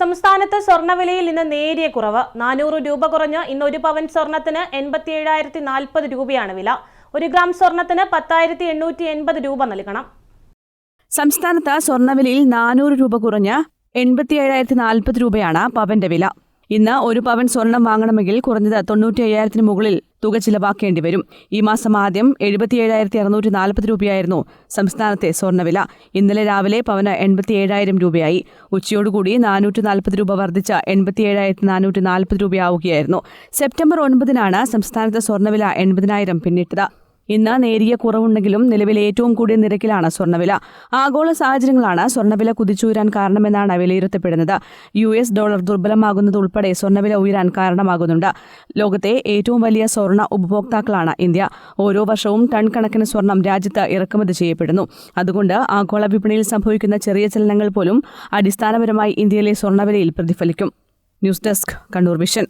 സംസ്ഥാനത്ത് സ്വർണവിലയിൽ ഇന്ന് നേരിയ കുറവ്. നാനൂറ് രൂപ കുറഞ്ഞ് ഇന്ന് ഒരു പവൻ സ്വർണത്തിന് എൺപത്തി ഏഴായിരത്തി നാൽപ്പത് രൂപയാണ് വില. ഒരു ഗ്രാം സ്വർണത്തിന് പത്തായിരത്തി എണ്ണൂറ്റി എൺപത് രൂപ നൽകണം. സംസ്ഥാനത്ത് സ്വർണവിലയിൽ നാനൂറ് രൂപ കുറഞ്ഞ് എൺപത്തി ഏഴായിരത്തി നാൽപ്പത് രൂപയാണ് പവന്റെ വില. ഇന്ന് ഒരു പവൻ സ്വർണം വാങ്ങണമെങ്കിൽ കുറഞ്ഞത് തൊണ്ണൂറ്റി അയ്യായിരത്തിന് മുകളിൽ തുക ചിലവാക്കേണ്ടി വരും. ഈ മാസം ആദ്യം എഴുപത്തി ഏഴായിരത്തി അറുന്നൂറ്റി നാൽപ്പത് രൂപയായിരുന്നു സംസ്ഥാനത്തെ സ്വർണവില ഇന്നലെ രാവിലെ പവന് എൺപത്തി ഏഴായിരം രൂപയായി. ഉച്ചയോടുകൂടി നാനൂറ്റി നാൽപ്പത് രൂപ വർദ്ധിച്ച എൺപത്തി ഏഴായിരത്തി നാനൂറ്റി നാൽപ്പത് രൂപയാവുകയായിരുന്നു. സെപ്റ്റംബർ ഒൻപതിനാണ് സംസ്ഥാനത്തെ സ്വർണവില എൺപതിനായിരം പിന്നിട്ടത്. ഇന്ന് നേരിയ കുറവുണ്ടെങ്കിലും നിലവിലെ ഏറ്റവും കൂടിയ നിരക്കിലാണ് സ്വർണവില. ആഗോള സാഹചര്യങ്ങളാണ് സ്വർണവില കുതിച്ചുയരാൻ കാരണമെന്നാണ് വിലയിരുത്തപ്പെടുന്നത്. യു എസ് ഡോളർ ദുർബലമാകുന്നത് ഉൾപ്പെടെ സ്വർണവില ഉയരാൻ കാരണമാകുന്നുണ്ട്. ലോകത്തെ ഏറ്റവും വലിയ സ്വർണ ഉപഭോക്താക്കളാണ് ഇന്ത്യ. ഓരോ വർഷവും ടൺ കണക്കിന് സ്വർണം രാജ്യത്ത് ഇറക്കുമതി ചെയ്യപ്പെടുന്നു. അതുകൊണ്ട് ആഗോള വിപണിയിൽ സംഭവിക്കുന്ന ചെറിയ ചലനങ്ങൾ പോലും അടിസ്ഥാനപരമായി ഇന്ത്യയിലെ സ്വർണവിലയിൽ പ്രതിഫലിക്കും. News desk Kannur vision.